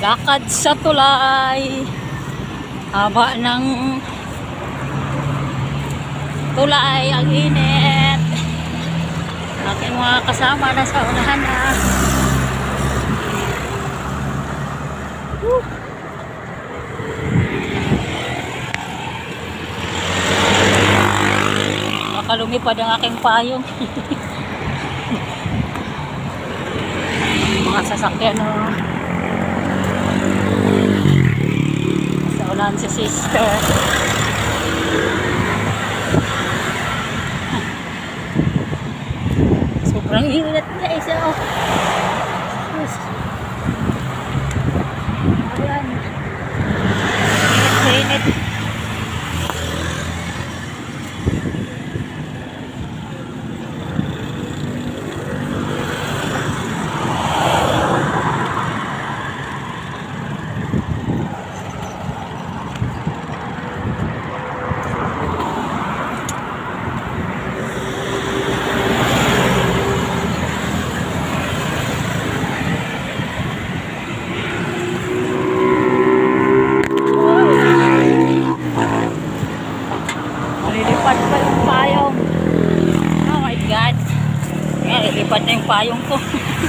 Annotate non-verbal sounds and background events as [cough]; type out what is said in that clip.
Lakad sa tulay. Haba ng tulay. Ang init. Aking mga kasama na sa unahan na. Woo! Baka lumipad ang aking payong. [laughs] mga sasakyan no. Sa ulan si sister. Sobrang init na isa oh. Sus. Ayan. Init, Lilipad pa yung payong. Oh my God. Ayan, na yung payong ko. [laughs]